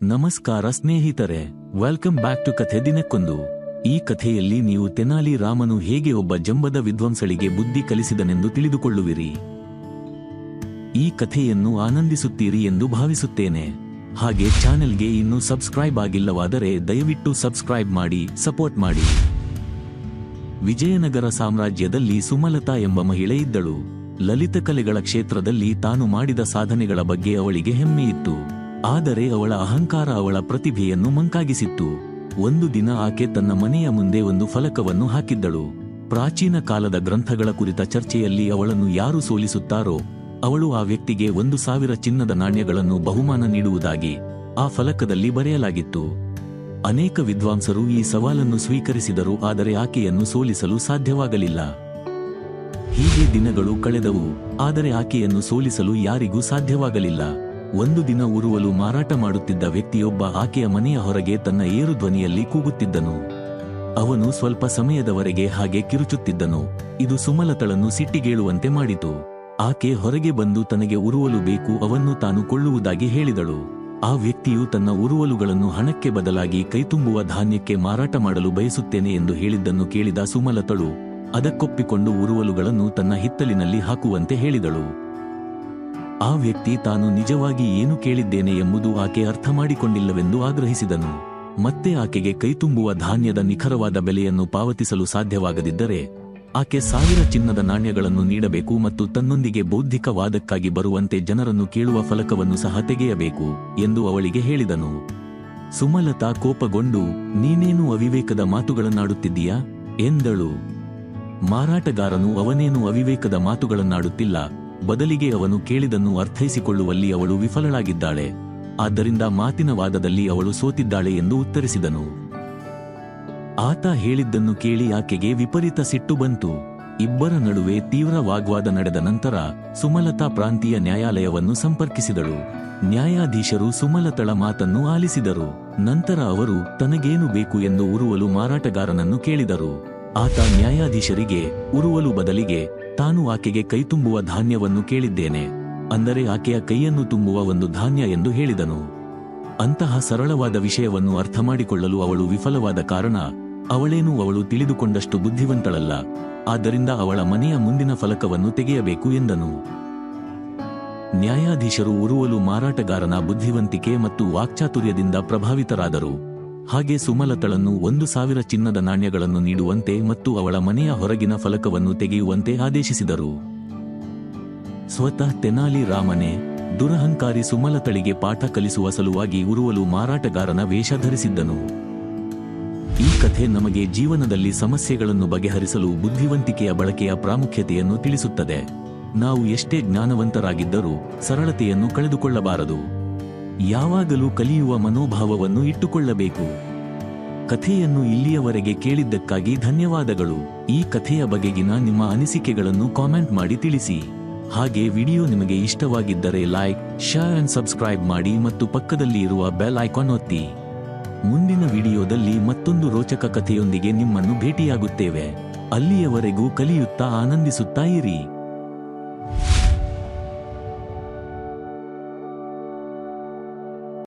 ನಮಸ್ಕಾರ ಸ್ನೇಹಿತರೆ welcome back to ಕಥೆ ದಿನಕ್ಕೊಂದು. ಈ ಕಥೆಯಲ್ಲಿ ನೀವು ತೆನಾಲಿ ರಾಮನು ಹೇಗೆ ಒಬ್ಬ ಜಂಬದ ವಿದ್ವಾಂಸಳಿಗೆ ಬುದ್ಧಿ ಕಲಿಸಿದನೆಂದು ತಿಳಿದುಕೊಳ್ಳುವಿರಿ. ಈ ಕಥೆಯನ್ನು ಆನಂದಿಸುತ್ತೀರಿ ಎಂದು ಭಾವಿಸುತ್ತೇನೆ. ಹಾಗೆ ಚಾನೆಲ್ಗೆ ಇನ್ನೂ ಸಬ್ಸ್ಕ್ರೈಬ್ ಆಗಿಲ್ಲವಾದರೆ ದಯವಿಟ್ಟು ಸಬ್ಸ್ಕ್ರೈಬ್ ಮಾಡಿ ಸಪೋರ್ಟ್ ಮಾಡಿ. ವಿಜಯನಗರ ಸಾಮ್ರಾಜ್ಯದಲ್ಲಿ ಸುಮಲತಾ ಎಂಬ ಮಹಿಳೆ ಇದ್ದಳು. ಲಲಿತ ಕಲೆಗಳ ಕ್ಷೇತ್ರದಲ್ಲಿ ತಾನು ಮಾಡಿದ ಸಾಧನೆಗಳ ಬಗ್ಗೆ ಅವಳಿಗೆ ಹೆಮ್ಮೆಯಿತ್ತು. ಆದರೆ ಅವಳ ಅಹಂಕಾರ ಅವಳ ಪ್ರತಿಭೆಯನ್ನು ಮಂಕಾಗಿಸಿತ್ತು. ಒಂದು ದಿನ ಆಕೆ ತನ್ನ ಮನೆಯ ಮುಂದೆ ಒಂದು ಫಲಕವನ್ನು ಹಾಕಿದ್ದಳು. ಪ್ರಾಚೀನ ಕಾಲದ ಗ್ರಂಥಗಳ ಕುರಿತ ಚರ್ಚೆಯಲ್ಲಿ ಅವಳನ್ನು ಯಾರು ಸೋಲಿಸುತ್ತಾರೋ, ಅವಳು ಆ ವ್ಯಕ್ತಿಗೆ ಒಂದು ಸಾವಿರ ಚಿನ್ನದ ನಾಣ್ಯಗಳನ್ನು ಬಹುಮಾನ ನೀಡುವುದಾಗಿ ಆ ಫಲಕದಲ್ಲಿ ಬರೆಯಲಾಗಿತ್ತು. ಅನೇಕ ವಿದ್ವಾಂಸರು ಈ ಸವಾಲನ್ನು ಸ್ವೀಕರಿಸಿದರು, ಆದರೆ ಆಕೆಯನ್ನು ಸೋಲಿಸಲು ಸಾಧ್ಯವಾಗಲಿಲ್ಲ. ಹೀಗೆ ದಿನಗಳು ಕಳೆದವು, ಆದರೆ ಆಕೆಯನ್ನು ಸೋಲಿಸಲು ಯಾರಿಗೂ ಸಾಧ್ಯವಾಗಲಿಲ್ಲ. ಒಂದು ದಿನ ಉರುವಲು ಮಾರಾಟ ಮಾಡುತ್ತಿದ್ದ ವ್ಯಕ್ತಿಯೊಬ್ಬ ಆಕೆಯ ಮನೆಯ ಹೊರಗೆ ತನ್ನ ಏರು ಧ್ವನಿಯಲ್ಲಿ ಕೂಗುತ್ತಿದ್ದನು. ಅವನು ಸ್ವಲ್ಪ ಸಮಯದವರೆಗೆ ಹಾಗೆ ಕಿರುಚುತ್ತಿದ್ದನು. ಇದು ಸುಮಲತಳನ್ನು ಸಿಟ್ಟಿಗೇಳುವಂತೆ ಮಾಡಿತು. ಆಕೆ ಹೊರಗೆ ಬಂದು ತನಗೆ ಉರುವಲು ಬೇಕು ಅವನ್ನು ತಾನು ಕೊಳ್ಳುವುದಾಗಿ ಹೇಳಿದಳು. ಆ ವ್ಯಕ್ತಿಯು ತನ್ನ ಉರುವಲುಗಳನ್ನು ಹಣಕ್ಕೆ ಬದಲಾಗಿ ಕೈತುಂಬುವ ಧಾನ್ಯಕ್ಕೆ ಮಾರಾಟ ಮಾಡಲು ಬಯಸುತ್ತೇನೆ ಎಂದು ಹೇಳಿದ್ದನ್ನು ಕೇಳಿದ ಸುಮಲತಳು ಅದಕ್ಕೊಪ್ಪಿಕೊಂಡು ಉರುವಲುಗಳನ್ನು ತನ್ನ ಹಿತ್ತಲಿನಲ್ಲಿ ಹಾಕುವಂತೆ ಹೇಳಿದಳು. ಆ ವ್ಯಕ್ತಿ ತಾನು ನಿಜವಾಗಿ ಏನು ಕೇಳಿದ್ದೇನೆ ಎಂಬುದು ಆಕೆ ಅರ್ಥ ಮಾಡಿಕೊಂಡಿಲ್ಲವೆಂದು ಆಗ್ರಹಿಸಿದನು. ಮತ್ತೆ ಆಕೆಗೆ ಕೈತುಂಬುವ ಧಾನ್ಯದ ನಿಖರವಾದ ಬೆಲೆಯನ್ನು ಪಾವತಿಸಲು ಸಾಧ್ಯವಾಗದಿದ್ದರೆ, ಆಕೆ ಸಾವಿರ ಚಿನ್ನದ ನಾಣ್ಯಗಳನ್ನು ನೀಡಬೇಕು ಮತ್ತು ತನ್ನೊಂದಿಗೆ ಬೌದ್ಧಿಕ ವಾದಕ್ಕಾಗಿ ಬರುವಂತೆ ಜನರನ್ನು ಕೇಳುವ ಫಲಕವನ್ನು ಸಹ ತೆಗೆಯಬೇಕು ಎಂದು ಅವಳಿಗೆ ಹೇಳಿದನು. ಸುಮಲತಾ ಕೋಪಗೊಂಡು, ನೀನೇನು ಅವಿವೇಕದ ಮಾತುಗಳನ್ನಾಡುತ್ತಿದ್ದೀಯಾ? ಎಂದಳು. ಮಾರಾಟಗಾರನು, ಅವನೇನು ಅವಿವೇಕದ ಮಾತುಗಳನ್ನಾಡುತ್ತಿಲ್ಲ. ಬದಲಿಗೆ ಅವನು ಕೇಳಿದನ್ನು ಅರ್ಥೈಸಿಕೊಳ್ಳುವಲ್ಲಿ ಅವಳು ವಿಫಲಳಾಗಿದ್ದಾಳೆ. ಆದ್ದರಿಂದ ಮಾತಿನ ವಾದದಲ್ಲಿ ಅವಳು ಸೋತಿದ್ದಾಳೆ ಎಂದು ಉತ್ತರಿಸಿದನು. ಆತ ಹೇಳಿದ್ದನ್ನು ಕೇಳಿ ಆಕೆಗೆ ವಿಪರೀತ ಸಿಟ್ಟು ಬಂತು. ಇಬ್ಬರ ನಡುವೆ ತೀವ್ರ ವಾಗ್ವಾದ ನಡೆದ ನಂತರ ಸುಮಲತಾ ಪ್ರಾಂತೀಯ ನ್ಯಾಯಾಲಯವನ್ನು ಸಂಪರ್ಕಿಸಿದಳು. ನ್ಯಾಯಾಧೀಶರು ಸುಮಲತಳ ಮಾತನ್ನು ಆಲಿಸಿದರು. ನಂತರ ಅವರು, ತನಗೇನು ಬೇಕು ಎಂದು ಉರುವಲು ಮಾರಾಟಗಾರನನ್ನು ಕೇಳಿದರು. ಆತ ನ್ಯಾಯಾಧೀಶರಿಗೆ, ಉರುವಲು ಬದಲಿಗೆ ತಾನು ಆಕೆಗೆ ಕೈತುಂಬುವ ಧಾನ್ಯವನ್ನು ಕೇಳಿದ್ದೇನೆ, ಅಂದರೆ ಆಕೆಯ ಕೈಯನ್ನು ತುಂಬುವ ಒಂದು ಧಾನ್ಯ ಎಂದು ಹೇಳಿದನು. ಅಂತಹ ಸರಳವಾದ ವಿಷಯವನ್ನು ಅರ್ಥ ಮಾಡಿಕೊಳ್ಳಲು ಅವಳು ವಿಫಲವಾದ ಕಾರಣ, ಅವಳೇನು ಅವಳು ತಿಳಿದುಕೊಂಡಷ್ಟು ಬುದ್ಧಿವಂತಳಲ್ಲ, ಆದ್ದರಿಂದ ಅವಳ ಮನೆಯ ಮುಂದಿನ ಫಲಕವನ್ನು ತೆಗೆಯಬೇಕು ಎಂದನು. ನ್ಯಾಯಾಧೀಶರು ಉರುವಲು ಮಾರಾಟಗಾರನ ಬುದ್ಧಿವಂತಿಕೆ ಮತ್ತು ವಾಕ್ಚಾತುರ್ಯದಿಂದ ಪ್ರಭಾವಿತರಾದರು. ಹಾಗೆ ಸುಮಲತಳನ್ನು ಒಂದು ಸಾವಿರ ಚಿನ್ನದ ನಾಣ್ಯಗಳನ್ನು ನೀಡುವಂತೆ ಮತ್ತು ಅವಳ ಮನೆಯ ಹೊರಗಿನ ಫಲಕವನ್ನು ತೆಗೆಯುವಂತೆ ಆದೇಶಿಸಿದರು. ಸ್ವತಃ ತೆನಾಲಿ ರಾಮನೇ, ದುರಹಂಕಾರಿ ಸುಮಲತಳಿಗೆ ಪಾಠ ಕಲಿಸುವ ಸಲುವಾಗಿ ಉರುವಲು ಮಾರಾಟಗಾರನ ವೇಷ ಧರಿಸಿದ್ದನು. ಈ ಕಥೆ ನಮಗೆ ಜೀವನದಲ್ಲಿ ಸಮಸ್ಯೆಗಳನ್ನು ಬಗೆಹರಿಸಲು ಬುದ್ಧಿವಂತಿಕೆಯ ಬಳಕೆಯ ಪ್ರಾಮುಖ್ಯತೆಯನ್ನು ತಿಳಿಸುತ್ತದೆ. ನಾವು ಎಷ್ಟೇ ಜ್ಞಾನವಂತರಾಗಿದ್ದರೂ ಸರಳತೆಯನ್ನು ಕಳೆದುಕೊಳ್ಳಬಾರದು. ಯಾವಾಗಲೂ ಕಲಿಯುವ ಮನೋಭಾವವನ್ನು ಇಟ್ಟುಕೊಳ್ಳಬೇಕು. ಕಥೆಯನ್ನು ಇಲ್ಲಿಯವರೆಗೆ ಕೇಳಿದ್ದಕ್ಕಾಗಿ ಧನ್ಯವಾದಗಳು. ಈ ಕಥೆಯ ಬಗೆಗಿನ ನಿಮ್ಮ ಅನಿಸಿಕೆಗಳನ್ನು ಕಾಮೆಂಟ್ ಮಾಡಿ ತಿಳಿಸಿ. ಹಾಗೆ ವಿಡಿಯೋ ನಿಮಗೆ ಇಷ್ಟವಾಗಿದ್ದರೆ ಲೈಕ್, ಶೇರ್ ಅಂಡ್ ಸಬ್ಸ್ಕ್ರೈಬ್ ಮಾಡಿ ಮತ್ತು ಪಕ್ಕದಲ್ಲಿ ಇರುವ ಬೆಲ್ ಐಕಾನ್ ಒತ್ತಿ. ಮುಂದಿನ ವಿಡಿಯೋದಲ್ಲಿ ಮತ್ತೊಂದು ರೋಚಕ ಕಥೆಯೊಂದಿಗೆ ನಿಮ್ಮನ್ನು ಭೇಟಿಯಾಗುತ್ತೇವೆ. ಅಲ್ಲಿಯವರೆಗೂ ಕಲಿಯುತ್ತಾ ಆನಂದಿಸುತ್ತಾ ಇರಿ.